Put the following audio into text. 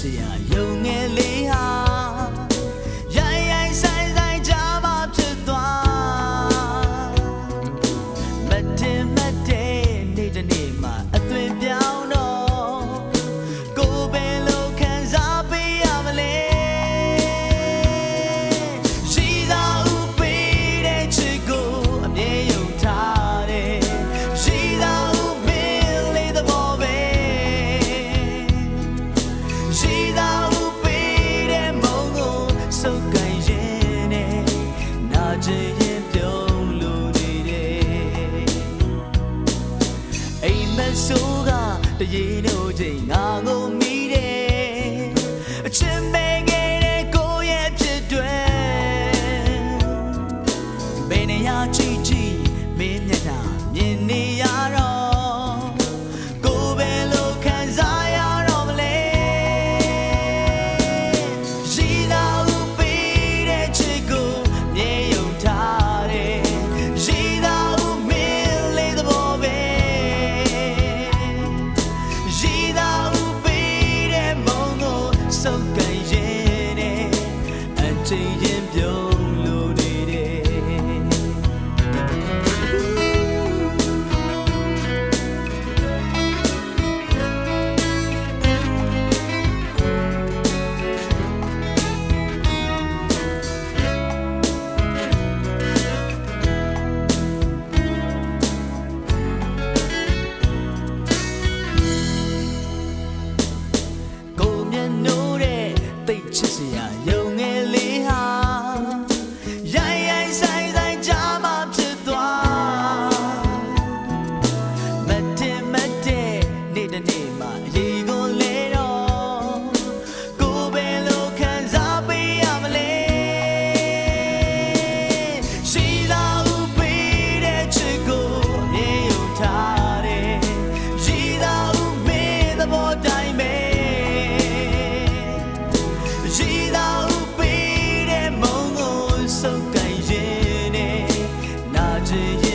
see Oceania. ချိန်ရင်ပြုံးလို့နေတယ်အိမ်မဆိုးကတရေတို့ချိန်ငါငုံမိတယ်အချင်းပဲငယ်တဲ့ကိုယ့်ရဲ့ဖြစ်တွေဘယ်နေရာကြည့်ကြည့်မင်းမျက်နှာ to you.